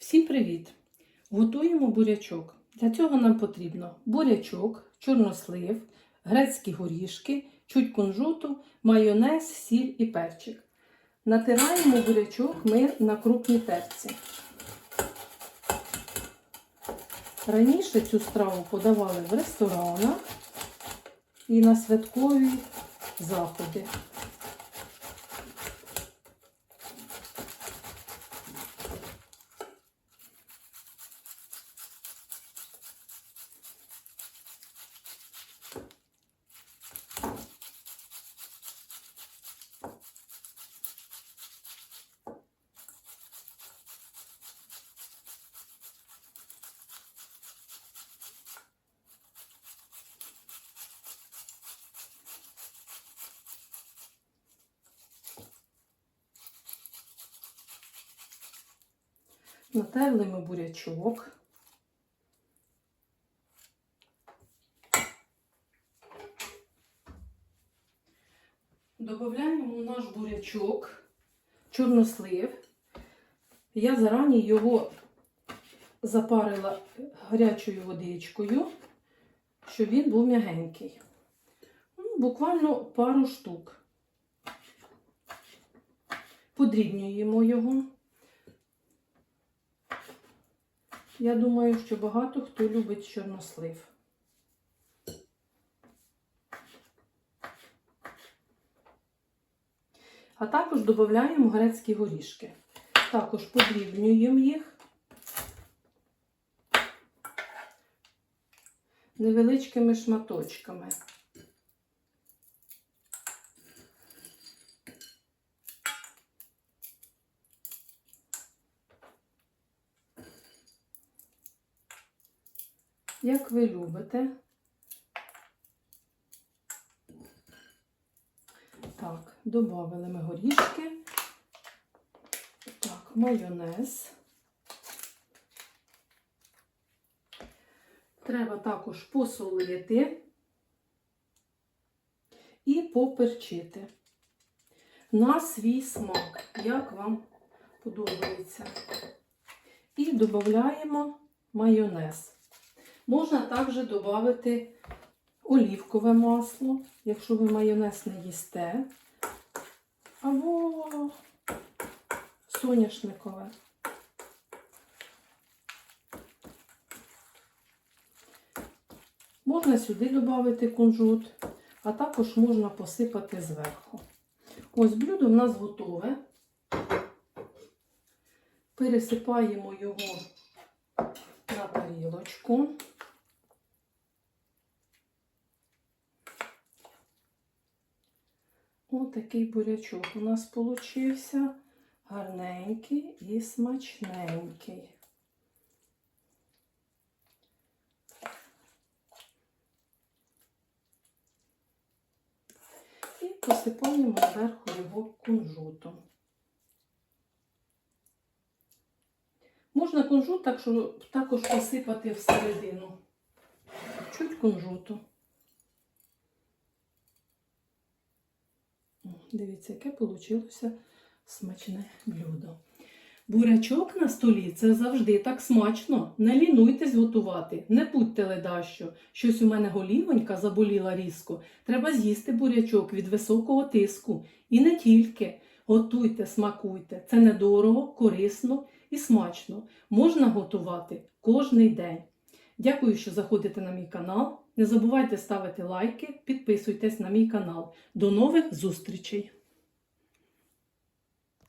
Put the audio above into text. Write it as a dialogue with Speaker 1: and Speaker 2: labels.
Speaker 1: Всім привіт! Готуємо бурячок. Для цього нам потрібно бурячок, чорнослив, грецькі горішки, чуть кунжуту, майонез, сіль і перчик. Натираємо бурячок ми на крупній терці. Раніше цю страву подавали в ресторанах і на святкові заходи. Натерли бурячок. Добавляємо в наш бурячок чорнослив. Я зарані його запарила гарячою водичкою, щоб він був м'ягенький. Ну, буквально пару штук. Подрібнюємо його. Я думаю, що багато хто любить чорнослив. А також додаємо грецькі горішки. Також подрібнюємо їх невеличкими шматочками. Як ви любите. Так, додали ми горішки. Так, майонез. Треба також посолити і поперчити на свій смак, як вам подобається. І додаємо майонез. Можна також додати олівкове масло, якщо ви майонез не їсте, або соняшникове. Можна сюди додати кунжут, а також можна посипати зверху. Ось блюдо в нас готове. Пересипаємо його на тарілочку. Отакий бурячок у нас получився гарненький і смачненький. І посипаємо зверху його кунжутом. Можна кунжут також посипати всередину. Чуть кунжуту. Дивіться, яке вийшло смачне блюдо. Бурячок на столі це завжди так смачно. Не лінуйтесь готувати, не будьте ледащо. Щось у мене голівонька заболіла різко. Треба з'їсти бурячок від високого тиску. І не тільки. Готуйте, смакуйте. Це недорого, корисно і смачно. Можна готувати кожний день. Дякую, що заходите на мій канал. Не забувайте ставити лайки, підписуйтесь на мій канал. До нових зустрічей!